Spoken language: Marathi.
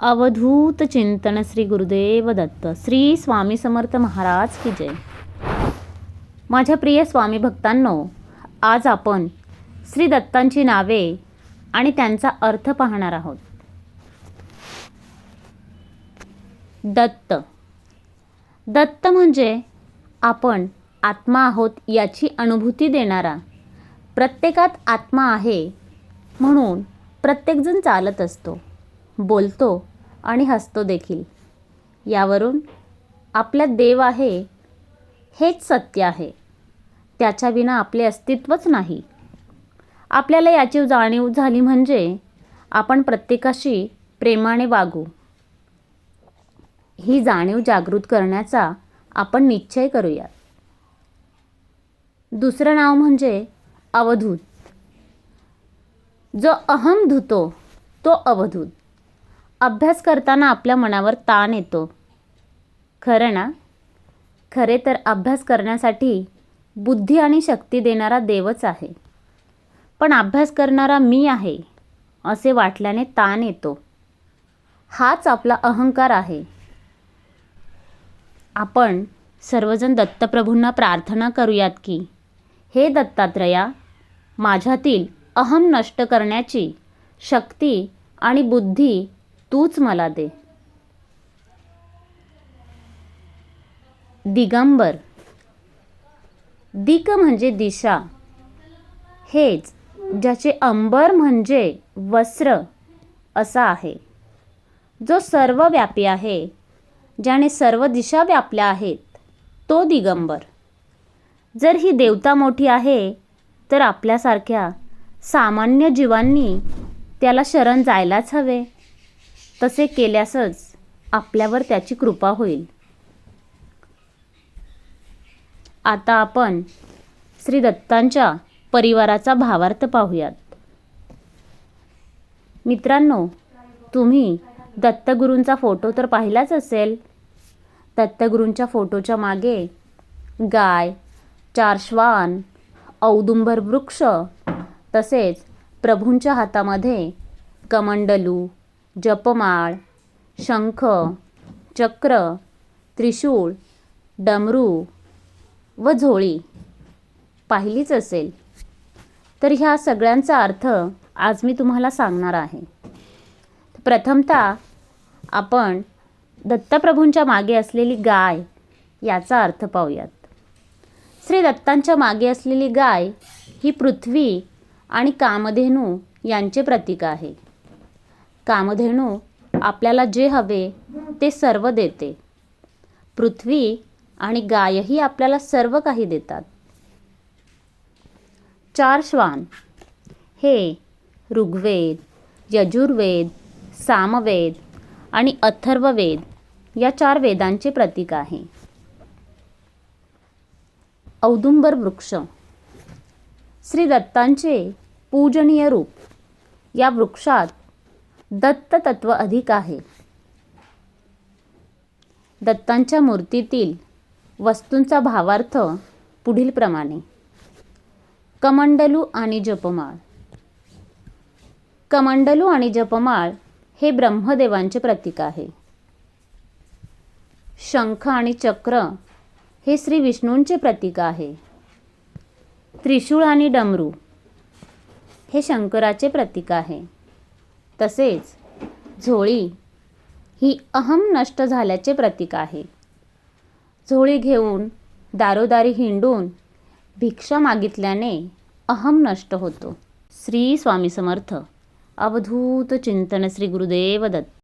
अवधूत चिंतन श्री गुरुदेव दत्त. श्री स्वामी समर्थ महाराज की जय. माझ्या प्रिय स्वामी भक्तांनो आज आपण श्री दत्तांची नावे आणि त्यांचा अर्थ पाहणार आहोत. दत्त. दत्त म्हणजे आपण आत्मा आहोत याची अनुभूती देणारा प्रत्येकात आत्मा आहे म्हणून प्रत्येकजण चालत असतो. बोलतो आणि हसतो देखील. यावरून आपल्यात देव आहे हेच सत्य आहे. त्याच्या विना आपले अस्तित्वच नाही. आपल्याला याची जाणीव झाली म्हणजे आपण प्रत्येकाशी प्रेमाने वागू. ही जाणीव जागृत करण्याचा आपण निश्चय करूया दुसरं नाव म्हणजे अवधूत. जो अहम धुतो तो अवधूत. अभ्यास करताना आपल्या मनावर ताण येतो. खरं ना? खरे तर अभ्यास करण्यासाठी बुद्धी आणि शक्ती देणारा देवच आहे. पण अभ्यास करणारा मी आहे असे वाटल्याने ताण येतो. हाच आपला अहंकार आहे. आपण सर्वजण दत्तप्रभूंना प्रार्थना करूयात की हे दत्तात्रया माझ्यातील अहम नष्ट करण्याची शक्ती आणि बुद्धी तूच मला दे. दिगंबर. दिक म्हणजे दिशा. हेच ज्याचे अंबर म्हणजे वस्त्र असा आहे. जो सर्व व्यापी आहे ज्याने सर्व दिशा व्यापल्या आहेत तो दिगंबर. जर ही देवता मोठी आहे तर आपल्यासारख्या सामान्य जीवांनी त्याला शरण जायलाच हवे. तसे केल्यासच आपल्यावर त्याची कृपा होईल. आता आपण श्री दत्तांच्या परिवाराचा भावार्थ पाहूयात. मित्रांनो तुम्ही दत्तगुरूंचा फोटो तर पाहिलाच असेल. दत्तगुरूंच्या फोटोच्या मागे गाय चार श्वान औदुंबर वृक्ष तसेच प्रभूंच्या हातामध्ये कमंडलू जपमाळ शंख चक्र त्रिशूळ डमरू व झोळी पाहिलीच असेल. तर ह्या सगळ्यांचा अर्थ आज मी तुम्हाला सांगणार आहे. प्रथमतः आपण दत्तप्रभूंच्या मागे असलेली गाय याचा अर्थ पाहूयात. श्री दत्तांच्या मागे असलेली गाय ही पृथ्वी आणि कामधेनू यांचे प्रतीक आहे. कामधेनू आपल्याला जे हवे ते सर्व देते. पृथ्वी आणि गायही आपल्याला सर्व काही देतात. चार श्वान. हे ऋग्वेद यजुर्वेद सामवेद आणि अथर्ववेद या चार वेदांचे प्रतीक आहे. औदुंबर वृक्ष. श्री दत्तांचे पूजनीय रूप या वृक्षात दत्त तत्व अधिक आहे. दत्तांच्या मूर्तीतील वस्तूंचा भावार्थ पुढील प्रमाणे. कमंडलू आणि जपमाळ. कमंडलू आणि जपमाळ हे ब्रह्मदेवांचे प्रतीक आहे. शंख आणि चक्र हे श्री विष्णूंचे प्रतीक आहे. त्रिशूळ आणि डमरू हे शंकराचे प्रतीक आहे. तसेच झोळी ही अहम नष्ट झाल्याचे प्रतीक आहे. झोळी घेऊन दारोदारी हिंडून भिक्षा मागितल्याने अहम नष्ट होतो. श्री स्वामी समर्थ. अवधूत चिंतन श्री गुरुदेव दत्त.